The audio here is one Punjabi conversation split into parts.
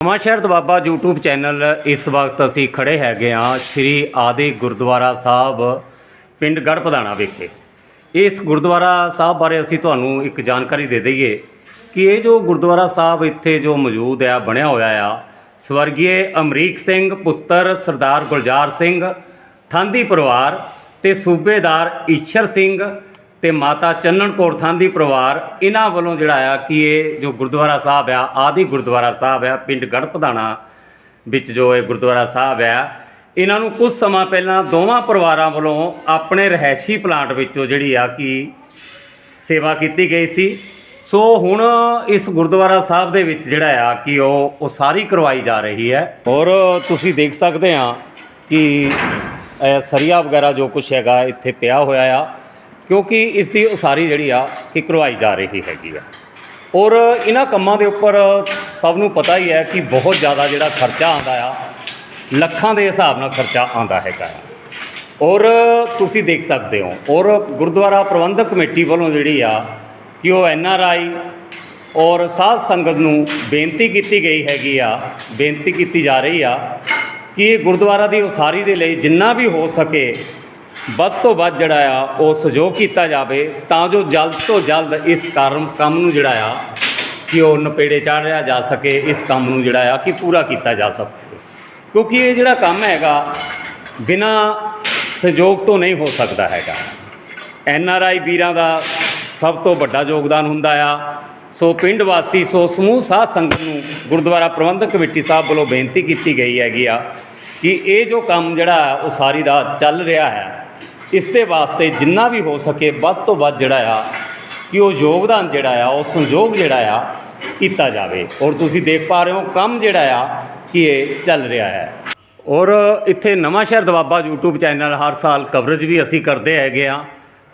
ਨਵਾਂ ਸ਼ਹਿਰ ਦਬਾਬਾ YouTube ਚੈਨਲ, ਇਸ ਵਕਤ ਅਸੀਂ ਖੜੇ ਹੈਗੇ ਹਾਂ ਸ਼੍ਰੀ ਆਦਿ ਗੁਰਦੁਆਰਾ ਸਾਹਿਬ, ਪਿੰਡ ਗੜਪਧਾਣਾ ਵਿਖੇ। ਇਸ ਗੁਰਦੁਆਰਾ ਸਾਹਿਬ ਬਾਰੇ ਅਸੀਂ ਤੁਹਾਨੂੰ ਇੱਕ ਜਾਣਕਾਰੀ ਦੇ ਦਈਏ ਕਿ ਇਹ ਜੋ ਗੁਰਦੁਆਰਾ ਸਾਹਿਬ ਇੱਥੇ ਜੋ ਮੌਜੂਦ ਹੈ ਬਣਿਆ ਹੋਇਆ ਆ ਸਵਰਗੀ ਅਮਰੀਕ ਸਿੰਘ, ਪੁੱਤਰ ਸਰਦਾਰ ਗੁਲਜ਼ਾਰ ਸਿੰਘ, ਥਾਂਦੀ ਪਰਿਵਾਰ ਤੇ ਸੂਬੇਦਾਰ ਈਸ਼ਰ ਸਿੰਘ ਤੇ ਮਾਤਾ ਚੰਨਣ ਕੌਰ ਥਾਂ ਦੀ ਪਰਿਵਾਰ ਇਹਨਾਂ ਵੱਲੋਂ ਜਿਹੜਾ ਆ ਕਿ ਇਹ ਜੋ ਗੁਰਦੁਆਰਾ ਸਾਹਿਬ ਆ, ਆਦੀ ਗੁਰਦੁਆਰਾ ਸਾਹਿਬ ਆ, ਪਿੰਡ ਗੜਪਧਾਣਾ ਵਿੱਚ ਜੋ ਇਹ ਗੁਰਦੁਆਰਾ ਸਾਹਿਬ ਆ, ਇਹਨਾਂ ਨੂੰ ਕੁਝ ਸਮਾਂ ਪਹਿਲਾਂ ਦੋਵਾਂ ਪਰਿਵਾਰਾਂ ਵੱਲੋਂ ਆਪਣੇ ਰਹਿائشੀ ਪਲਾਂਟ ਵਿੱਚੋਂ ਜਿਹੜੀ ਆ ਕਿ ਸੇਵਾ ਕੀਤੀ ਗਈ ਸੀ। ਸੋ ਹੁਣ ਇਸ ਗੁਰਦੁਆਰਾ ਸਾਹਿਬ ਦੇ ਵਿੱਚ ਜਿਹੜਾ ਆ ਕਿ ਉਹ ਉਹ ਸਾਰੀ ਕਰਵਾਈ ਜਾ ਰਹੀ ਹੈ। ਔਰ ਤੁਸੀਂ ਦੇਖ ਸਕਦੇ ਆ ਕਿ ਸਰੀਆ ਵਗੈਰਾ ਜੋ ਕੁਝ ਹੈਗਾ ਇੱਥੇ ਪਿਆ ਹੋਇਆ ਆ। ਕਿਉਂਕਿ ਇਸ ਦੀ ਉਸਾਰੀ ਜਿਹੜੀ ਆ ਕਿ ਕਰਵਾਈ ਜਾ ਰਹੀ ਹੈਗੀ ਆ। ਔਰ ਇਹਨਾਂ ਕੰਮਾਂ ਦੇ ਉੱਪਰ ਸਭ ਨੂੰ ਪਤਾ ਹੀ ਹੈ ਕਿ ਬਹੁਤ ਜ਼ਿਆਦਾ ਜਿਹੜਾ ਖਰਚਾ ਆਉਂਦਾ ਆ, ਲੱਖਾਂ ਦੇ ਹਿਸਾਬ ਨਾਲ ਖਰਚਾ ਆਉਂਦਾ ਹੈਗਾ ਆ। ਔਰ ਤੁਸੀਂ ਦੇਖ ਸਕਦੇ ਹੋ, ਔਰ ਗੁਰਦੁਆਰਾ ਪ੍ਰਬੰਧਕ ਕਮੇਟੀ ਵੱਲੋਂ ਜਿਹੜੀ ਆ ਕਿ ਉਹ ਐਨ ਆਰ ਆਈ ਔਰ ਸਾਧ ਸੰਗਤ ਨੂੰ ਬੇਨਤੀ ਕੀਤੀ ਗਈ ਹੈਗੀ ਆ, ਬੇਨਤੀ ਕੀਤੀ ਜਾ ਰਹੀ ਆ ਕਿ ਗੁਰਦੁਆਰਾ ਦੀ ਉਸਾਰੀ ਦੇ ਲਈ ਜਿੰਨਾ ਵੀ ਹੋ ਸਕੇ ਵੱਧ ਤੋਂ ਵੱਧ ਜਿਹੜਾ ਆ, ਉਹ ਸਹਿਯੋਗ ਕੀਤਾ ਜਾਵੇ, ਤਾਂ ਜੋ ਜਲਦ ਤੋਂ ਜਲਦ ਇਸ ਕਾਰਮ ਕੰਮ ਨੂੰ ਜਿਹੜਾ ਆ, ਕਿ ਉਹ ਨਪੇੜੇ ਚਾੜਿਆ ਜਾ ਸਕੇ, ਇਸ ਕੰਮ ਨੂੰ ਜਿਹੜਾ ਆ, ਕਿ ਪੂਰਾ ਕੀਤਾ ਜਾ ਸਕੇ। ਕਿਉਂਕਿ ਇਹ ਜਿਹੜਾ ਕੰਮ ਹੈਗਾ, ਬਿਨਾ ਸਹਿਯੋਗ ਤੋਂ ਨਹੀਂ ਹੋ ਸਕਦਾ ਹੈਗਾ। ਐਨ ਆਰ ਆਈ ਵੀਰਾਂ ਦਾ ਸਭ ਤੋਂ ਵੱਡਾ ਯੋਗਦਾਨ ਹੁੰਦਾ ਆ। ਸੋ ਪਿੰਡ ਵਾਸੀ, ਸੋ ਸਮੂਹ ਸਾਧ ਸੰਗਤ ਨੂੰ ਗੁਰਦੁਆਰਾ ਪ੍ਰਬੰਧਕ ਕਮੇਟੀ ਸਾਹਿਬ ਵੱਲੋਂ ਬੇਨਤੀ ਕੀਤੀ ਗਈ ਹੈਗੀ ਆ, ਕਿ ਇਹ ਜੋ ਕੰਮ ਜਿਹੜਾ, ਉਹ ਸਾਰੀ ਦਾ ਚੱਲ ਰਿਹਾ ਹੈ ਇਸ ਦੇ ਵਾਸਤੇ ਜਿੰਨਾ ਵੀ ਹੋ ਸਕੇ ਵੱਧ ਤੋਂ ਵੱਧ ਜਿਹੜਾ ਆ, ਕਿ ਉਹ ਯੋਗਦਾਨ ਜਿਹੜਾ ਆ, ਉਹ ਸੰਯੋਗ ਜਿਹੜਾ ਆ, ਕੀਤਾ ਜਾਵੇ। ਔਰ ਤੁਸੀਂ ਦੇਖ ਪਾ ਰਹੇ ਹੋ ਕੰਮ ਜਿਹੜਾ ਆ, ਕਿ ਇਹ ਚੱਲ ਰਿਹਾ ਹੈ। ਔਰ ਇੱਥੇ ਨਵਾਂ ਸ਼ਹਿਰ ਦਵਾਬਾ YouTube ਚੈਨਲ ਹਰ ਸਾਲ ਕਵਰੇਜ ਵੀ ਅਸੀਂ ਕਰਦੇ ਹੈਗੇ ਆ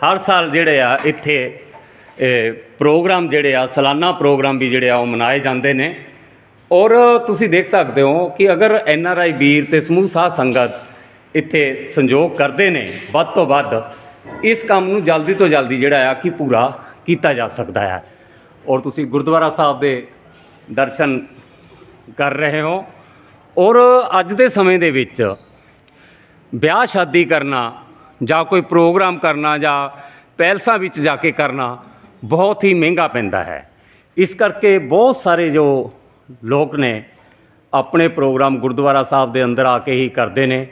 ਹਰ ਸਾਲ ਜਿਹੜੇ ਆ, ਇੱਥੇ ਪ੍ਰੋਗਰਾਮ ਜਿਹੜੇ ਆ, ਸਾਲਾਨਾ ਪ੍ਰੋਗਰਾਮ ਵੀ ਜਿਹੜੇ ਆ, ਉਹ ਮਨਾਏ ਜਾਂਦੇ ਨੇ। ਔਰ ਤੁਸੀਂ ਦੇਖ ਸਕਦੇ ਹੋ ਕਿ ਅਗਰ ਐਨ ਆਰ ਆਈ ਵੀਰ ਤੇ ਸਮੂਹ ਸਾਧ ਸੰਗਤ ਇੱਥੇ ਸੰਯੋਗ ਕਰਦੇ ਨੇ, ਵੱਧ ਤੋਂ ਵੱਧ ਇਸ ਕੰਮ ਨੂੰ ਜਲਦੀ ਤੋਂ ਜਲਦੀ ਜਿਹੜਾ ਆ ਕਿ ਪੂਰਾ ਕੀਤਾ ਜਾ ਸਕਦਾ ਹੈ ਔਰ ਤੁਸੀਂ ਗੁਰਦੁਆਰਾ ਸਾਹਿਬ ਦੇ ਦਰਸ਼ਨ ਕਰ ਰਹੇ ਹੋ। ਔਰ ਅੱਜ ਦੇ ਸਮੇਂ ਦੇ ਵਿੱਚ ਵਿਆਹ ਸ਼ਾਦੀ ਕਰਨਾ ਜਾਂ ਕੋਈ ਪ੍ਰੋਗਰਾਮ ਕਰਨਾ ਜਾਂ ਪੈਲਸਾਂ ਵਿੱਚ ਜਾ ਕੇ ਕਰਨਾ ਬਹੁਤ ਹੀ ਮਹਿੰਗਾ ਪੈਂਦਾ ਹੈ। ਇਸ ਕਰਕੇ ਬਹੁਤ ਸਾਰੇ ਜੋ ਲੋਕ ਨੇ, ਆਪਣੇ ਪ੍ਰੋਗਰਾਮ ਗੁਰਦੁਆਰਾ ਸਾਹਿਬ ਦੇ ਅੰਦਰ ਆ ਕੇ ਹੀ ਕਰਦੇ ਨੇ।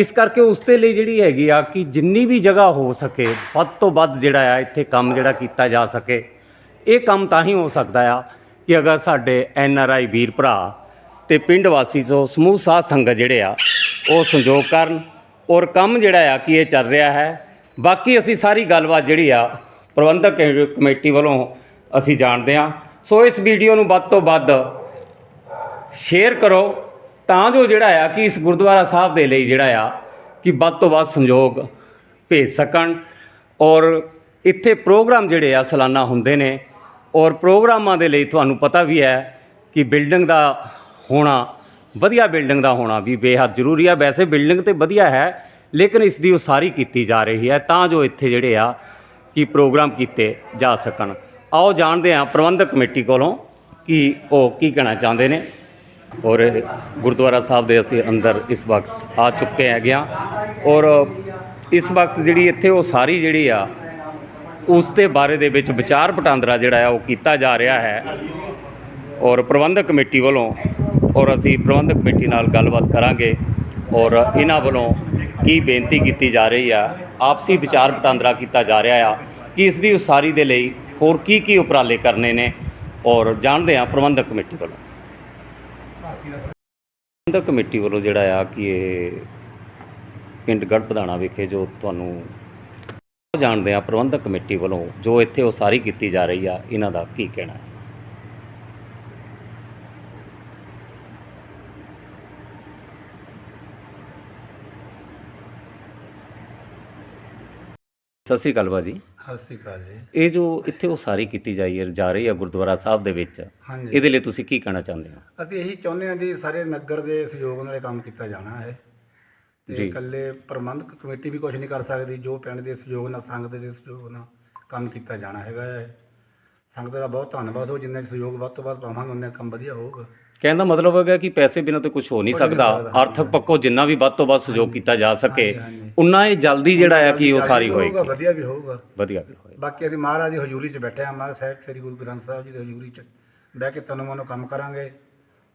ਇਸ ਕਰਕੇ ਉਸ ਦੇ ਲਈ ਜਿਹੜੀ ਹੈਗੀ ਆ ਕਿ ਜਿੰਨੀ ਵੀ ਜਗ੍ਹਾ ਹੋ ਸਕੇ, ਵੱਧ ਤੋਂ ਵੱਧ ਜਿਹੜਾ ਆ, ਇੱਥੇ ਕੰਮ ਜਿਹੜਾ ਕੀਤਾ ਜਾ ਸਕੇ। ਇਹ ਕੰਮ ਤਾਂ ਹੀ ਹੋ ਸਕਦਾ ਆ ਕਿ ਅਗਰ ਸਾਡੇ ਐਨ ਆਰ ਆਈ ਵੀਰ ਭਰਾ ਤੇ ਪਿੰਡ ਵਾਸੀ ਸੋ ਸਮੂਹ ਸਾਧ ਸੰਗਤ ਜਿਹੜੇ ਆ, ਉਹ ਸੰਯੋਗ ਕਰਨ ਔਰ ਕੰਮ ਜਿਹੜਾ ਆ ਕਿ ਇਹ ਚੱਲ ਰਿਹਾ ਹੈ। ਬਾਕੀ ਅਸੀਂ ਸਾਰੀ ਗੱਲਬਾਤ ਜਿਹੜੀ ਆ, ਪ੍ਰਬੰਧਕ ਕਮੇਟੀ ਵੱਲੋਂ ਅਸੀਂ ਜਾਣਦੇ ਆ ਸੋ ਇਸ ਵੀਡੀਓ ਨੂੰ ਵੱਧ ਤੋਂ ਵੱਧ ਸ਼ੇਅਰ ਕਰੋ ਤਾਂ ਜੋ ਜਿਹੜਾ ਆ ਕਿ ਇਸ ਗੁਰਦੁਆਰਾ ਸਾਹਿਬ ਦੇ ਲਈ ਜਿਹੜਾ ਆ ਕਿ ਵੱਧ ਤੋਂ ਵੱਧ ਸੰਯੋਗ ਭੇਜ ਸਕਣ ਔਰ ਇੱਥੇ ਪ੍ਰੋਗਰਾਮ ਜਿਹੜੇ ਆ ਸਾਲਾਨਾ ਹੁੰਦੇ ਨੇ ਔਰ ਪ੍ਰੋਗਰਾਮਾਂ ਦੇ ਲਈ ਤੁਹਾਨੂੰ ਪਤਾ ਵੀ ਹੈ ਕਿ ਬਿਲਡਿੰਗ ਦਾ ਹੋਣਾ, ਵਧੀਆ ਬਿਲਡਿੰਗ ਦਾ ਹੋਣਾ ਵੀ ਬੇਹੱਦ ਜ਼ਰੂਰੀ ਆ। ਵੈਸੇ ਬਿਲਡਿੰਗ ਤੇ ਵਧੀਆ ਹੈ, ਲੇਕਿਨ ਇਸ ਦੀ ਉਸਾਰੀ ਕੀਤੀ ਜਾ ਰਹੀ ਹੈ ਤਾਂ ਜੋ ਇੱਥੇ ਜਿਹੜੇ ਆ ਕਿ ਪ੍ਰੋਗਰਾਮ ਕੀਤੇ ਜਾ ਸਕਣ। ਆਓ ਜਾਣਦੇ ਹਾਂ ਪ੍ਰਬੰਧਕ ਕਮੇਟੀ ਕੋਲੋਂ ਕਿ ਉਹ ਕੀ ਕਹਿਣਾ ਚਾਹੁੰਦੇ ਨੇ। ਔਰ ਗੁਰਦੁਆਰਾ ਸਾਹਿਬ ਦੇ ਅਸੀਂ ਅੰਦਰ ਇਸ ਵਕਤ ਆ ਚੁੱਕੇ ਹੈਗੇ ਆ ਔਰ ਇਸ ਵਕਤ ਜਿਹੜੀ ਇੱਥੇ ਉਹ ਸਾਰੀ ਜਿਹੜੀ ਆ, ਉਸ ਦੇ ਬਾਰੇ ਦੇ ਵਿੱਚ ਵਿਚਾਰ ਵਟਾਂਦਰਾ ਜਿਹੜਾ ਆ ਉਹ ਕੀਤਾ ਜਾ ਰਿਹਾ ਹੈ। ਔਰ ਪ੍ਰਬੰਧਕ ਕਮੇਟੀ ਵੱਲੋਂ ਔਰ ਅਸੀਂ ਪ੍ਰਬੰਧਕ ਕਮੇਟੀ ਨਾਲ ਗੱਲਬਾਤ ਕਰਾਂਗੇ। ਔਰ ਇਹਨਾਂ ਵੱਲੋਂ ਕੀ ਬੇਨਤੀ ਕੀਤੀ ਜਾ ਰਹੀ ਆ, ਆਪਸੀ ਵਿਚਾਰ ਵਟਾਂਦਰਾ ਕੀਤਾ ਜਾ ਰਿਹਾ ਆ ਕਿ ਇਸ ਦੀ ਉਸਾਰੀ ਦੇ ਲਈ ਹੋਰ ਕੀ ਕੀ ਉਪਰਾਲੇ ਕਰਨੇ ਨੇ। ਔਰ ਜਾਣਦੇ ਆ ਪ੍ਰਬੰਧਕ ਕਮੇਟੀ ਵੱਲੋਂ। ਪ੍ਰਬੰਧਕ ਕਮੇਟੀ ਵੱਲੋਂ ਜਿਹੜਾ ਆ ਕਿ ਇਹ ਪਿੰਡ ਗੜਪਧਾਣਾ ਵਿਖੇ ਜੋ ਤੁਹਾਨੂੰ ਜਾਣਦੇ ਆ, ਪ੍ਰਬੰਧਕ ਕਮੇਟੀ ਵੱਲੋਂ ਜੋ ਇੱਥੇ ਉਸਾਰੀ ਕੀਤੀ ਜਾ ਰਹੀ ਆ, ਇਹਨਾਂ ਦਾ ਕੀ ਕਹਿਣਾ ਹੈ? ਸਤਿ ਸ੍ਰੀ ਅਕਾਲ ਬਾਜੀ ਸਤਿ ਸ਼੍ਰੀ ਅਕਾਲ ਜੀ। ਇਹ ਜੋ ਇੱਥੇ ਉਸਾਰੀ ਕੀਤੀ ਜਾਈ ਹੈ ਜਾ ਰਹੀ ਹੈ ਗੁਰਦੁਆਰਾ ਸਾਹਿਬ ਦੇ ਵਿੱਚ ਹਾਂਜੀ। ਇਹਦੇ ਲਈ ਤੁਸੀਂ ਕੀ ਕਹਿਣਾ ਚਾਹੁੰਦੇ ਹੋ? ਅਸੀਂ ਇਹੀ ਚਾਹੁੰਦੇ ਹਾਂ ਜੀ ਸਾਰੇ ਨਗਰ ਦੇ ਸਹਿਯੋਗ ਨਾਲ ਇਹ ਕੰਮ ਕੀਤਾ ਜਾਣਾ ਹੈ। ਜੀ। ਤੇ ਇਕੱਲੇ ਪ੍ਰਬੰਧਕ ਕਮੇਟੀ ਵੀ ਕੁਝ ਨਹੀਂ ਕਰ ਸਕਦੀ ਜੋ ਪਿੰਡ ਦੇ ਸਹਿਯੋਗ ਨਾਲ ਸੰਗਤ ਦੇ ਸਹਿਯੋਗ ਨਾਲ ਕੰਮ ਕੀਤਾ ਜਾਣਾ ਹੈਗਾ ਹੈ। ਸੰਗਤ ਦਾ ਬਹੁਤ ਧੰਨਵਾਦ ਹੋ ਜਿੰਨੇ ਸਹਿਯੋਗ ਵੱਧ ਤੋਂ ਵੱਧ ਪਾਵਾਂਗੇ ਉਹਨੇ ਕੰਮ ਵਧੀਆ ਹੋਊਗਾ। ਕਹਿਣ ਦਾ ਮਤਲਬ ਹੈਗਾ ਕਿ ਪੈਸੇ ਬਿਨਾਂ ਤਾਂ ਕੁਝ ਹੋ ਨਹੀਂ ਸਕਦਾ। ਆਰਥਿਕ ਪੱਖੋਂ ਜਿੰਨਾ ਵੀ ਵੱਧ ਤੋਂ ਵੱਧ ਸਹਿਯੋਗ ਕੀਤਾ ਜਾ ਸਕੇ। ਉਨਾ ਇਹ ਜਲਦੀ ਜਿਹੜਾ ਹੈ ਕਿ ਉਹ ਸਾਰੀ ਹੋਏਗੀ। ਵਧੀਆ ਵੀ ਹੋਊਗਾ। ਵਧੀਆ ਵੀ ਹੋਏਗਾ। ਬਾਕੀ ਅਸੀਂ ਮਹਾਰਾਜ ਦੀ ਹਜ਼ੂਰੀ 'ਚ ਬੈਠੇ ਹਾਂ ਮਹਾਰਾਜ ਸਾਹਿਬ ਸ੍ਰੀ ਗੁਰੂ ਗ੍ਰੰਥ ਸਾਹਿਬ ਜੀ ਦੀ ਹਜ਼ੂਰੀ 'ਚ। ਬਹਿ ਕੇ ਤਨੋਂ ਮਨੋਂ ਕੰਮ ਕਰਾਂਗੇ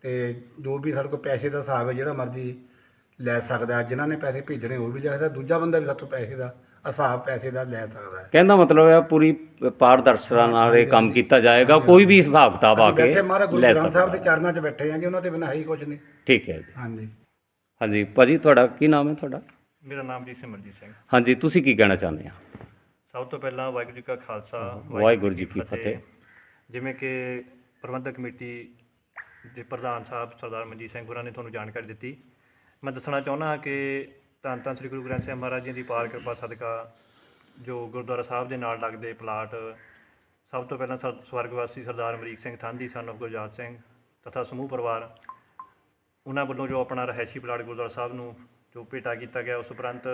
ਤੇ ਜੋ ਵੀ ਸਾਡੇ ਕੋਲ ਪੈਸੇ ਦਾ ਹਿਸਾਬ ਹੈ ਜਿਹੜਾ ਮਰਜ਼ੀ ਲੈ ਸਕਦਾ। ਜਿਨ੍ਹਾਂ ਨੇ ਪੈਸੇ ਭੇਜਣੇ ਉਹ ਵੀ ਲੈ ਸਕਦਾ। ਦੂਜਾ ਬੰਦਾ ਵੀ ਸਾਤੋਂ ਪੈਸੇ ਦਾ ਹਿਸਾਬ ਪੈਸੇ ਦਾ ਲੈ ਸਕਦਾ ਹੈ। ਕਹਿੰਦਾ ਮਤਲਬ ਹੈ ਪੂਰੀ ਪਾਰਦਰਸ਼ਤਾ ਨਾਲ ਇਹ ਕੰਮ ਕੀਤਾ ਜਾਏਗਾ ਕੋਈ ਵੀ ਹਿਸਾਬ ਕਿਤਾਬ ਆ ਕੇ ਬੈਠੇ ਮਹਾਰਾਜ ਗੁਰੂ ਲੈ ਗ੍ਰੰਥ ਸਾਹਿਬ ਦੇ ਸਕਦਾ। ਚਰਨਾਂ 'ਚ ਬੈਠੇ ਹਾਂ ਜੀ ਉਹਨਾਂ ਦੇ ਬਿਨਾਂ ਹੈ ਹੀ ਕੁਝ ਨਹੀਂ। ਠੀਕ ਹੈ ਜੀ। ਹਾਂਜੀ। ਹਾਂਜੀ ਭਾਜੀ ਤੁਹਾਡਾ ਕੀ ਨਾਮ ਹੈ ਤੁਹਾਡਾ? ਮੇਰਾ ਨਾਮ ਜੀ ਸਿਮਰਜੀਤ ਸਿੰਘ। ਹਾਂਜੀ ਤੁਸੀਂ ਕੀ ਕਹਿਣਾ ਚਾਹੁੰਦੇ ਆ ਸਭ ਤੋਂ ਪਹਿਲਾਂ ਵਾਹਿਗੁਰੂ ਜੀ ਕਾ ਖਾਲਸਾ ਵਾਹਿਗੁਰੂ ਜੀ ਕੀ ਫਤਿਹ। ਜਿਵੇਂ ਕਿ ਪ੍ਰਬੰਧਕ ਕਮੇਟੀ ਦੇ ਪ੍ਰਧਾਨ ਸਾਹਿਬ ਸਰਦਾਰ ਮਨਜੀਤ ਸਿੰਘ ਗੁਰਾਂ ਨੇ ਤੁਹਾਨੂੰ ਜਾਣਕਾਰੀ ਦਿੱਤੀ। ਮੈਂ ਦੱਸਣਾ ਚਾਹੁੰਦਾ ਹਾਂ ਕਿ ਧੰਨ ਤਾਂ ਸ੍ਰੀ ਗੁਰੂ ਗ੍ਰੰਥ ਸਾਹਿਬ ਮਹਾਰਾਜ ਜੀ ਦੀ ਪਾਰ ਕਿਰਪਾ ਸਦਕਾ, ਜੋ ਗੁਰਦੁਆਰਾ ਸਾਹਿਬ ਦੇ ਨਾਲ ਲੱਗਦੇ ਪਲਾਟ, ਸਭ ਤੋਂ ਪਹਿਲਾਂ ਸਵਰਗਵਾਸੀ ਸਰਦਾਰ ਅਮਰੀਕ ਸਿੰਘ ਥਾਂਦੀ ਸਨ ਆਫ ਗੁਰਜਾਤ ਸਿੰਘ ਤਥਾ ਸਮੂਹ ਪਰਿਵਾਰ, ਉਹਨਾਂ ਵੱਲੋਂ ਜੋ ਆਪਣਾ ਰਹਿਸ਼ੀ ਪਲਾਟ ਗੁਰਦੁਆਰਾ ਸਾਹਿਬ ਨੂੰ ਜੋ ਭੇਟਾ ਕੀਤਾ ਗਿਆ, ਉਸ ਉਪਰੰਤ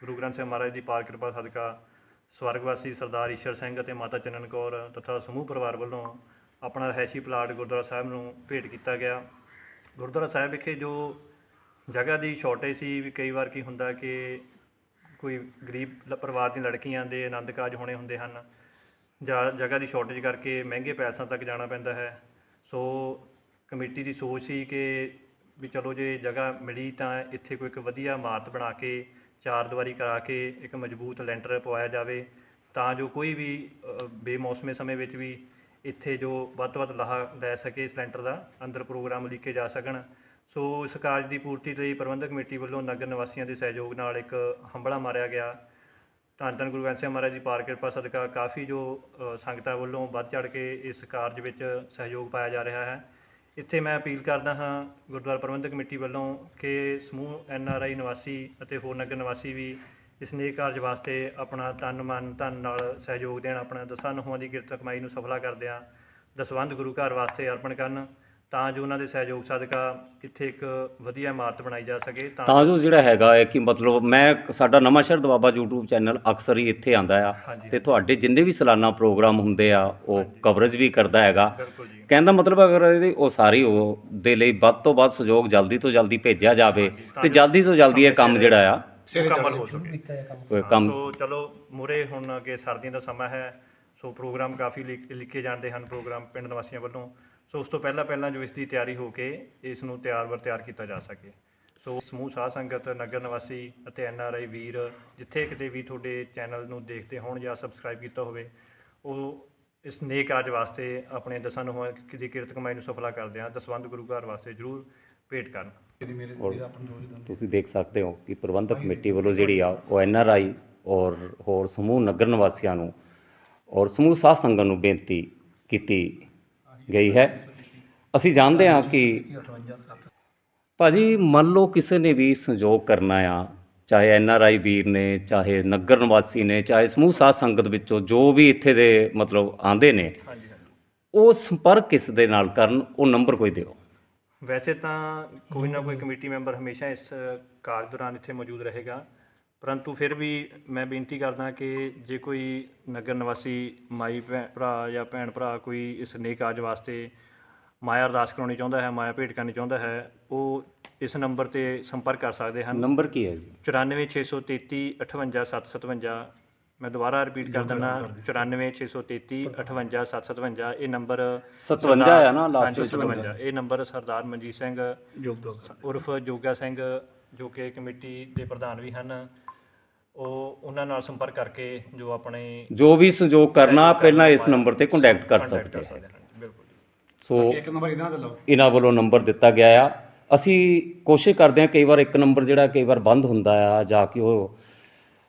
ਗੁਰੂ ਗ੍ਰੰਥ ਸਾਹਿਬ ਮਹਾਰਾਜ ਦੀ ਪਾਰ ਕਿਰਪਾ ਸਦਕਾ ਸਵਰਗਵਾਸੀ ਸਰਦਾਰ ਈਸ਼ਰ ਸਿੰਘ ਅਤੇ ਮਾਤਾ ਚੰਨਨ ਕੌਰ ਤਥਾ ਸਮੂਹ ਪਰਿਵਾਰ ਵੱਲੋਂ ਆਪਣਾ ਰਹਿਸ਼ੀ ਪਲਾਟ ਗੁਰਦੁਆਰਾ ਸਾਹਿਬ ਨੂੰ ਭੇਟ ਕੀਤਾ ਗਿਆ। ਗੁਰਦੁਆਰਾ ਸਾਹਿਬ ਵਿਖੇ ਜੋ ਜਗ੍ਹਾ ਦੀ ਸ਼ਾਰਟੇਜ ਸੀ ਵੀ ਕਈ ਵਾਰ ਕੀ ਹੁੰਦਾ ਕਿ ਕੋਈ ਗਰੀਬ ਲ- ਪਰਿਵਾਰ ਦੀਆਂ ਲੜਕੀਆਂ ਦੇ ਆਨੰਦ ਕਾਰਜ ਹੋਣੇ ਹੁੰਦੇ ਹਨ। ਜਾਂ ਜਗ੍ਹਾ ਦੀ ਸ਼ਾਰਟੇਜ ਕਰਕੇ ਮਹਿੰਗੇ ਪੈਸਿਆਂ ਤੱਕ ਜਾਣਾ ਪੈਂਦਾ ਹੈ। ਸੋ ਕਮੇਟੀ ਦੀ ਸੋਚ ਸੀ ਕਿ ਵੀ ਚਲੋ ਜੇ ਜਗ੍ਹਾ ਮਿਲੀ ਤਾਂ ਇੱਥੇ ਕੋਈ ਇੱਕ ਵਧੀਆ ਇਮਾਰਤ ਬਣਾ ਕੇ ਚਾਰ ਦੀਵਾਰੀ ਕਰਾ ਕੇ ਇੱਕ ਮਜ਼ਬੂਤ ਲੈਂਟਰ ਪਵਾਇਆ ਜਾਵੇ। ਤਾਂ ਜੋ ਕੋਈ ਵੀ ਅ, ਬੇਮੌਸਮੇ ਸਮੇਂ ਵਿੱਚ ਵੀ ਇੱਥੇ ਜੋ ਵੱਧ ਤੋਂ ਵੱਧ ਲਾਹਾ ਲੈ ਸਕੇ ਇਸ ਲੈਂਟਰ ਦਾ ਅੰਦਰ ਪ੍ਰੋਗਰਾਮ ਲਿਖੇ ਜਾ ਸਕਣ। ਸੋ ਇਸ ਕਾਰਜ ਦੀ ਪੂਰਤੀ ਲਈ ਪ੍ਰਬੰਧਕ ਕਮੇਟੀ ਵੱਲੋਂ ਨਗਰ ਨਿਵਾਸੀਆਂ ਦੇ ਸਹਿਯੋਗ ਨਾਲ ਇੱਕ ਹੰਬਲਾ ਮਾਰਿਆ ਗਿਆ। ਧੰਨ ਧੰਨ ਗੁਰੂ ਗ੍ਰੰਥ ਸਾਹਿਬ ਮਹਾਰਾਜ ਦੀ ਪਾਰ ਕਿਰਪਾ, ਸਦਕਾ। ਕਾਫੀ ਜੋ ਸੰਗਤਾਂ ਵੱਲੋਂ ਵੱਧ ਚੜ ਕੇ ਇਸ ਕਾਰਜ ਵਿੱਚ ਸਹਿਯੋਗ ਪਾਇਆ ਜਾ ਰਿਹਾ ਹੈ। ਇੱਥੇ ਮੈਂ ਅਪੀਲ ਕਰਦਾ ਹਾਂ ਗੁਰਦੁਆਰਾ ਪ੍ਰਬੰਧਕ ਕਮੇਟੀ ਵੱਲੋਂ ਕਿ ਸਮੂਹ ਐਨ ਆਰ ਆਈ ਨਿਵਾਸੀ ਅਤੇ ਹੋਰ ਨਗਰ ਨਿਵਾਸੀ ਵੀ ਇਸ ਨੇਕ ਕਾਰਜ ਵਾਸਤੇ ਆਪਣਾ ਤਨ, ਮਨ, ਧਨ ਨਾਲ ਸਹਿਯੋਗ ਦੇਣ, ਆਪਣਾ ਦਸਾਂ ਨਹੁੰਆਂ ਦੀ ਕਿਰਤ ਕਮਾਈ ਨੂੰ ਸਫਲਾ ਕਰਦਿਆਂ ਦਸਵੰਧ ਗੁਰੂ ਘਰ ਵਾਸਤੇ ਅਰਪਣ ਕਰਨ। ਤਾਂ ਜੋ ਉਹਨਾਂ ਦੇ ਸਹਿਯੋਗ ਸਦਕਾ ਇੱਥੇ ਇੱਕ ਵਧੀਆ ਇਮਾਰਤ ਬਣਾਈ ਜਾ ਸਕੇ ਤਾਂ ਤਾਂ ਜੋ ਜਿਹੜਾ ਹੈਗਾ ਹੈ ਕਿ ਮਤਲਬ ਮੈਂ ਸਾਡਾ ਨਵਾਂ ਸ਼ਹਿਰ ਦਵਾਬਾ YouTube ਚੈਨਲ ਅਕਸਰ ਹੀ ਇੱਥੇ ਆਂਦਾ ਆ ਹਾਂਜੀ। ਤੇ ਤੁਹਾਡੇ ਜਿੰਨੇ ਵੀ ਸਾਲਾਨਾ ਪ੍ਰੋਗਰਾਮ ਹੁੰਦੇ ਆ ਉਹ ਕਵਰੇਜ ਵੀ ਕਰਦਾ ਹੈਗਾ। ਬਿਲਕੁਲ ਜੀ। ਕਹਿੰਦਾ ਮਤਲਬ ਅਗਰ ਇਹਦੀ ਉਹ ਸਾਰੀ ਉਹ ਦੇ ਲਈ ਵੱਧ ਤੋਂ ਵੱਧ ਸਹਿਯੋਗ ਜਲਦੀ ਤੋਂ ਜਲਦੀ ਭੇਜਿਆ ਜਾਵੇ ਤੇ ਜਲਦੀ ਤੋਂ ਜਲਦੀ ਇਹ ਕੰਮ ਜਿਹੜਾ ਆ ਮੁਕੰਮਲ ਹੋ ਸਕੇ। ਉਹ ਕੰਮ ਸੋ ਚਲੋ ਮੁਰੇ ਹੁਣ ਅੱਗੇ ਸਰਦੀਆਂ ਦਾ ਸਮਾਂ ਹੈ ਸੋ ਪ੍ਰੋਗਰਾਮ ਕਾਫੀ ਲਿਖ- ਲਿਖੇ ਜਾਂਦੇ ਹਨ ਪ੍ਰੋਗਰਾਮ ਪਿੰਡ ਨਿਵਾਸੀਆਂ ਵੱਲੋਂ। ਸੋ ਉਸ ਤੋਂ ਪਹਿਲਾਂ ਪਹਿਲਾਂ ਜੋ ਇਸ ਦੀ ਤਿਆਰੀ ਹੋ ਕੇ ਇਸ ਨੂੰ ਤਿਆਰ ਬਰ ਤਿਆਰ ਕੀਤਾ ਜਾ ਸਕੇ। ਸੋ ਸਮੂਹ ਸਾਧ ਸੰਗਤ ਨਗਰ ਨਿਵਾਸੀ ਅਤੇ ਐਨ ਆਰ ਆਈ ਵੀਰ ਜਿੱਥੇ ਕਿਤੇ ਵੀ ਤੁਹਾਡੇ ਚੈਨਲ ਨੂੰ ਦੇਖਦੇ ਹੋਣ ਜਾਂ ਸਬਸਕ੍ਰਾਈਬ ਕੀਤਾ ਹੋਵੇ ਉਹ ਇਸ ਨੇਕ ਕਾਰਜ ਵਾਸਤੇ ਆਪਣੇ ਦਸਾਂ ਨੂੰ ਦੀ ਕਿਰਤ ਕਮਾਈ ਨੂੰ ਸਫਲਾ ਕਰਦੇ ਆ। ਦਸਵੰਧ ਗੁਰੂ ਘਰ ਵਾਸਤੇ ਜਰੂਰ ਭੇਟ ਕਰਨ। ਔਰ ਤੁਸੀਂ ਦੇਖ ਸਕਦੇ ਹੋ ਕਿ ਪ੍ਰਬੰਧਕ ਕਮੇਟੀ ਵੱਲੋਂ ਜਿਹੜੀ ਆ ਉਹ ਐਨ ਆਰ ਆਈ ਔਰ ਹੋਰ ਸਮੂਹ ਨਗਰ ਨਿਵਾਸੀਆਂ ਨੂੰ ਔਰ ਸਮੂਹ ਸਾਧ ਸੰਗਤ ਨੂੰ ਬੇਨਤੀ ਕੀਤੀ ਗਈ ਹੈ। ਅਸੀਂ ਜਾਣਦੇ ਹਾਂ ਕਿ ਭਾਜੀ ਮੰਨ ਲਓ ਕਿਸੇ ਨੇ ਵੀ ਸੰਯੋਗ ਕਰਨਾ ਆ ਚਾਹੇ ਐਨ ਆਰ ਆਈ ਵੀਰ ਨੇ ਚਾਹੇ ਨਗਰ ਨਿਵਾਸੀ ਨੇ ਚਾਹੇ ਸਮੂਹ ਸਾਧ ਸੰਗਤ ਵਿੱਚੋਂ ਜੋ ਵੀ ਇੱਥੇ ਦੇ ਮਤਲਬ ਆਂਦੇ ਨੇ ਉਹ ਸੰਪਰਕ ਕਿਸ ਦੇ ਨਾਲ ਕਰਨ ਉਹ ਨੰਬਰ ਕੋਈ ਦਿਓ। ਵੈਸੇ ਤਾਂ ਕੋਈ ਨਾ ਕੋਈ ਕਮੇਟੀ ਮੈਂਬਰ ਹਮੇਸ਼ਾ ਇਸ ਕਾਰਜ ਦੌਰਾਨ ਇੱਥੇ ਮੌਜੂਦ ਰਹੇਗਾ। ਪਰੰਤੂ ਫਿਰ ਵੀ ਮੈਂ ਬੇਨਤੀ ਕਰਦਾ ਕਿ ਜੇ ਕੋਈ ਨਗਰ ਨਿਵਾਸੀ ਮਾਈ ਭੈ- ਭਰਾ ਜਾਂ ਭੈਣ ਭਰਾ ਕੋਈ ਇਸ ਨੇਕ ਕਾਰਜ ਵਾਸਤੇ ਮਾਇਆ ਅਰਦਾਸ ਕਰਾਉਣੀ ਚਾਹੁੰਦਾ ਹੈ ਮਾਇਆ ਭੇਟ ਕਰਨੀ ਚਾਹੁੰਦਾ ਹੈ ਉਹ ਇਸ ਨੰਬਰ ਤੇ ਸੰਪਰਕ ਕਰ ਸਕਦੇ ਹਨ। ਨੰਬਰ ਕੀ ਹੈ ਜੀ? 94633 58757 ਮੈਂ ਦੁਬਾਰਾ ਰਿਪੀਟ ਕਰ ਦਿੰਦਾ 94633 58757 ਇਹ ਨੰਬਰ 57 ਆ ਨਾ ਲਾਸਟ ਹਾਂਜੀ 57 ਇਹ ਨੰਬਰ ਸਰਦਾਰ ਮਨਜੀਤ ਸਿੰਘ। ਉਰਫ ਜੋਗਾ ਸਿੰਘ ਜੋ ਕਿ ਕਮੇਟੀ ਦੇ ਪ੍ਰਧਾਨ ਵੀ ਹਨ। ਉਹ ਉਹਨਾਂ ਨਾਲ ਸੰਪਰਕ ਕਰਕੇ ਜੋ ਆਪਣੇ ਜੋ ਵੀ ਸੰਯੋਗ ਕਰਨਾ ਪਹਿਲਾਂ ਇਸ ਨੰਬਰ ਤੇ ਕੰਟੈਕਟ ਕਰ contact ਸਕਦੇ ਹੈ ਹਨ ਬਿਲਕੁਲ ਸੋ ਇੱਕ ਨੰਬਰ ਇਹਨਾਂ ਦਾ ਲਓ। ਇਹਨਾਂ ਵੱਲੋਂ ਨੰਬਰ ਦਿੱਤਾ ਗਿਆ ਆ। ਅਸੀਂ ਕੋਸ਼ਿਸ਼ ਕਰਦੇ ਹਾਂ ਕਈ ਵਾਰ ਇੱਕ ਨੰਬਰ ਜਿਹੜਾ ਕਈ ਵਾਰ ਬੰਦ ਹੁੰਦਾ ਆ ਜਾਂ ਕਿ ਉਹ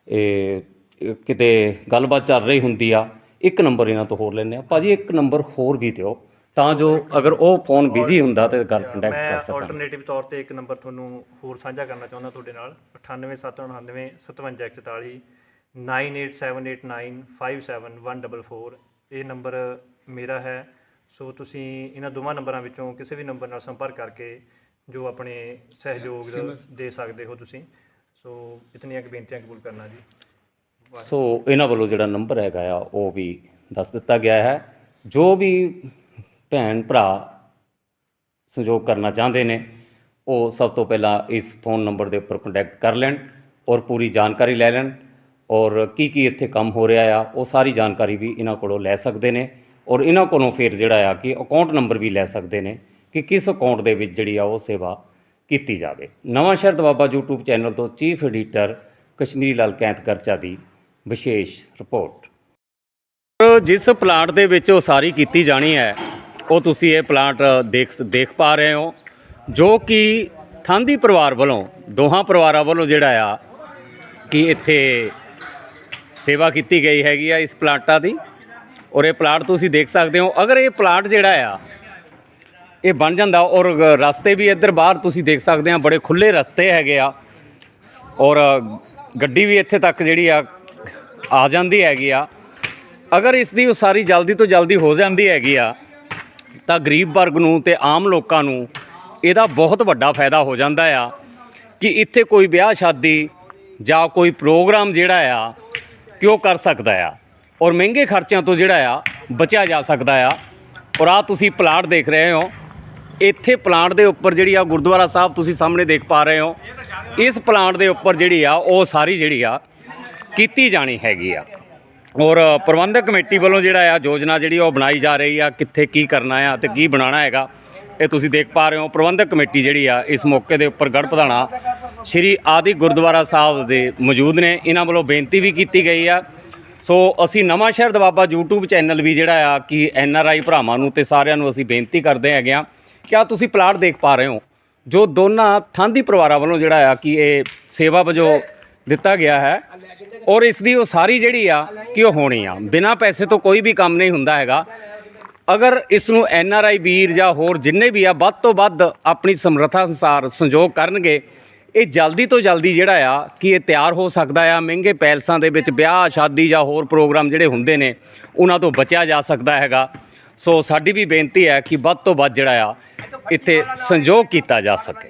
ਇਹ ਇਹ ਕਿਤੇ ਗੱਲਬਾਤ ਚੱਲ ਰਹੀ ਹੁੰਦੀ ਆ। ਇੱਕ ਨੰਬਰ ਇਹਨਾਂ ਤੋਂ ਹੋਰ ਲੈਂਦੇ ਆ ਭਾਜੀ ਇੱਕ ਨੰਬਰ ਹੋਰ ਵੀ ਦਿਓ। ਤਾਂ ਜੋ ਅਗਰ ਉਹ ਫੋਨ ਬਿਜ਼ੀ ਹੁੰਦਾ ਤੇ ਗੱਲ ਕੰਟੈਕਟ ਮੈਂ ਕਰ ਸਕਾਂ ਆਲਟਰਨੇਟਿਵ ਤੌਰ ਤੇ ਇੱਕ ਨੰਬਰ ਤੁਹਾਨੂੰ ਹੋਰ ਸਾਂਝਾ ਕਰਨਾ ਚਾਹੁੰਦਾ ਤੁਹਾਡੇ ਨਾਲ। 98799 5741 9878957144 ਇਹ ਨੰਬਰ ਮੇਰਾ ਹੈ। ਸੋ ਤੁਸੀਂ ਇਹਨਾਂ ਦੋਵਾਂ ਨੰਬਰਾਂ ਵਿੱਚੋਂ ਕਿਸੇ ਵੀ ਨੰਬਰ ਨਾਲ ਸੰਪਰਕ ਕਰਕੇ ਜੋ ਆਪਣੇ ਸਹਿਯੋਗ ਦੇ ਸਕਦੇ ਹੋ ਤੁਸੀਂ। ਸੋ ਇਤਨੀਆਂ ਕੁ ਬੇਨਤੀਆਂ ਕਬੂਲ ਕਰਨਾ ਜੀ। ਸੋ ਇਹਨਾਂ ਵੱਲੋਂ ਜਿਹੜਾ ਨੰਬਰ ਹੈਗਾ ਆ ਉਹ ਵੀ ਦੱਸ ਦਿੱਤਾ ਗਿਆ ਹੈ। ਜੋ ਵੀ ਭੈਣ ਭਰਾ ਸਹਿਯੋਗ ਕਰਨਾ ਚਾਹੁੰਦੇ ਨੇ, ਉਹ ਸਭ ਤੋਂ ਪਹਿਲਾਂ ਇਸ ਫੋਨ ਨੰਬਰ ਦੇ ਉੱਪਰ ਕੰਟੈਕਟ ਕਰ ਲੈਣ ਔਰ ਪੂਰੀ ਜਾਣਕਾਰੀ ਲੈ ਲੈਣ ਔਰ ਕੀ ਕੀ ਇੱਥੇ ਕੰਮ ਹੋ ਰਿਹਾ ਆ, ਉਹ ਸਾਰੀ ਜਾਣਕਾਰੀ ਵੀ ਇਹਨਾਂ ਕੋਲੋਂ ਲੈ ਸਕਦੇ ਨੇ ਔਰ ਇਹਨਾਂ ਕੋਲੋਂ ਫਿਰ ਜਿਹੜਾ ਆ ਕਿ ਅਕਾਊਂਟ ਨੰਬਰ ਵੀ ਲੈ ਸਕਦੇ ਨੇ ਕਿ ਕਿਸ ਅਕਾਊਂਟ ਦੇ ਵਿੱਚ ਜਿਹੜੀ ਆ ਉਹ ਸੇਵਾ ਕੀਤੀ ਜਾਵੇ। ਨਵਾਂ ਸ਼ਹਿਰ ਦਵਾਬਾ YouTube ਚੈਨਲ ਤੋਂ ਚੀਫ ਐਡੀਟਰ ਕਸ਼ਮੀਰੀ ਲਾਲ ਕੈਂਤ ਕਰਚਾ ਦੀ ਵਿਸ਼ੇਸ਼ ਰਿਪੋਰਟ। ਜਿਸ ਪਲਾਂਟ ਦੇ ਵਿੱਚ ਉਹ ਸਾਰੀ ਕੀਤੀ ਜਾਣੀ ਹੈ ਉਹ ਤੁਸੀਂ ਇਹ ਪਲਾਂਟ ਦੇਖ ਦੇਖ ਪਾ ਰਹੇ ਹੋ, ਜੋ ਕਿ ਥਾਂਦੀ ਪਰਿਵਾਰ ਵੱਲੋਂ, ਦੋਹਾਂ ਪਰਿਵਾਰਾਂ ਵੱਲੋਂ ਜਿਹੜਾ ਆ, ਕਿ ਇੱਥੇ ਸੇਵਾ ਕੀਤੀ ਗਈ ਹੈਗੀ ਆ ਇਸ ਪਲਾਂਟਾਂ ਦੀ। ਔਰ ਇਹ ਪਲਾਂਟ ਤੁਸੀਂ ਦੇਖ ਸਕਦੇ ਹੋ। ਅਗਰ ਇਹ ਪਲਾਂਟ ਜਿਹੜਾ ਆ, ਇਹ ਬਣ ਜਾਂਦਾ ਔਰ ਰਸਤੇ ਵੀ ਇੱਧਰ ਬਾਹਰ ਤੁਸੀਂ ਦੇਖ ਸਕਦੇ ਆ, ਬੜੇ ਖੁੱਲੇ ਰਸਤੇ ਹੈਗੇ ਆ। ਔਰ ਗੱਡੀ ਵੀ ਇੱਥੇ ਤੱਕ ਜਿਹੜੀ ਆ ਆ ਜਾਂਦੀ ਹੈਗੀ ਆ। ਅਗਰ ਇਸ ਦੀ ਉਸਾਰੀ ਜਲਦੀ ਤੋਂ ਜਲਦੀ ਹੋ ਜਾਂਦੀ ਹੈਗੀ ਆ ਤਾਂ ਗਰੀਬ ਵਰਗ ਨੂੰ ਤੇ ਆਮ ਲੋਕਾਂ ਨੂੰ ਇਹਦਾ ਬਹੁਤ ਵੱਡਾ ਫਾਇਦਾ ਹੋ ਜਾਂਦਾ ਆ ਕਿ ਇੱਥੇ ਕੋਈ ਵਿਆਹ ਸ਼ਾਦੀ ਜਾਂ ਕੋਈ ਪ੍ਰੋਗਰਾਮ ਜਿਹੜਾ ਆ, ਕਿ ਉਹ ਕਰ ਸਕਦਾ ਆ। ਔਰ ਮਹਿੰਗੇ ਖਰਚਿਆਂ ਤੋਂ ਜਿਹੜਾ ਆ, ਬਚਿਆ ਜਾ ਸਕਦਾ ਆ। ਔਰ ਆ ਤੁਸੀਂ ਪਲਾਟ ਦੇਖ ਰਹੇ ਹੋ। ਇੱਥੇ ਪਲਾਂਟ ਦੇ ਉੱਪਰ ਜਿਹੜੀ ਆ, ਗੁਰਦੁਆਰਾ ਸਾਹਿਬ ਤੁਸੀਂ ਸਾਹਮਣੇ ਦੇਖ ਪਾ ਰਹੇ ਹੋ। ਇਸ ਪਲਾਂਟ ਦੇ ਉੱਪਰ ਜਿਹੜੀ ਆ, ਉਹ ਸਾਰੀ ਜਿਹੜੀ ਆ, ਕੀਤੀ ਜਾਣੀ ਹੈਗੀ ਆ। ਔਰ ਪ੍ਰਬੰਧਕ ਕਮੇਟੀ ਵੱਲੋਂ ਜਿਹੜਾ ਆ ਯੋਜਨਾ ਜਿਹੜੀ ਉਹ ਬਣਾਈ ਜਾ ਰਹੀ ਆ, ਕਿੱਥੇ ਕੀ ਕਰਨਾ ਆ ਤੇ ਕੀ ਬਣਾਉਣਾ ਹੈਗਾ, ਇਹ ਤੁਸੀਂ ਦੇਖ ਪਾ ਰਹੇ ਹੋ। ਪ੍ਰਬੰਧਕ ਕਮੇਟੀ ਜਿਹੜੀ ਆ, ਇਸ ਮੌਕੇ ਦੇ ਉੱਪਰ ਗੜ੍ਹ ਪ੍ਰਧਾਨਾ ਸ਼੍ਰੀ ਆਦਿ ਗੁਰਦੁਆਰਾ ਸਾਹਿਬ ਦੇ ਮੌਜੂਦ ਨੇ। ਇਹਨਾਂ ਵੱਲੋਂ ਬੇਨਤੀ ਵੀ ਕੀਤੀ ਗਈ ਆ। ਸੋ ਅਸੀਂ ਨਵਾਂ ਸ਼ਹਿਰ ਦਵਾਬਾ YouTube ਚੈਨਲ ਵੀ ਜਿਹੜਾ ਆ, ਕਿ ਐਨ ਆਰ ਆਈ ਭਰਾਵਾਂ ਨੂੰ ਤੇ ਸਾਰਿਆਂ ਨੂੰ ਅਸੀਂ ਬੇਨਤੀ ਕਰਦੇ ਹੈਗੇ ਆ। ਕਿ ਆ ਤੁਸੀਂ ਪਲਾਟ ਦੇਖ ਪਾ ਰਹੇ ਹੋ? ਜੋ ਦੋਨਾਂ ਥਾਂਦੀ ਪਰਿਵਾਰਾਂ ਵੱਲੋਂ ਜਿਹੜਾ ਆ, ਕਿ ਇਹ ਸੇਵਾ ਵਜੋਂ ਦਿੱਤਾ ਗਿਆ ਹੈ ਔਰ ਇਸ ਦੀ ਉਹ ਸਾਰੀ ਜਿਹੜੀ ਆ, ਕਿ ਉਹ ਹੋਣੀ ਆ। ਬਿਨਾਂ ਪੈਸੇ ਤੋਂ ਕੋਈ ਵੀ ਕੰਮ ਨਹੀਂ ਹੁੰਦਾ ਹੈਗਾ। ਅਗਰ ਇਸ ਨੂੰ ਐਨ ਆਰ ਆਈ ਵੀਰ ਜਾਂ ਹੋਰ ਜਿੰਨੇ ਵੀ ਆ, ਵੱਧ ਤੋਂ ਵੱਧ ਆਪਣੀ ਸਮਰੱਥਾ ਅਨੁਸਾਰ ਸੰਯੋਗ ਕਰਨਗੇ, ਇਹ ਜਲਦੀ ਤੋਂ ਜਲਦੀ ਜਿਹੜਾ ਆ, ਕਿ ਇਹ ਤਿਆਰ ਹੋ ਸਕਦਾ ਆ। ਮਹਿੰਗੇ ਪੈਲਸਾਂ ਦੇ ਵਿੱਚ ਵਿਆਹ, ਸ਼ਾਦੀ ਜਾਂ ਹੋਰ ਪ੍ਰੋਗਰਾਮ ਜਿਹੜੇ ਹੁੰਦੇ ਨੇ, ਉਹਨਾਂ ਤੋਂ ਬਚਿਆ ਜਾ ਸਕਦਾ ਹੈਗਾ। ਸੋ ਸਾਡੀ ਵੀ ਬੇਨਤੀ ਹੈ ਕਿ ਵੱਧ ਤੋਂ ਵੱਧ ਜਿਹੜਾ ਆ, ਇੱਥੇ ਸੰਯੋਗ ਕੀਤਾ ਜਾ ਸਕੇ।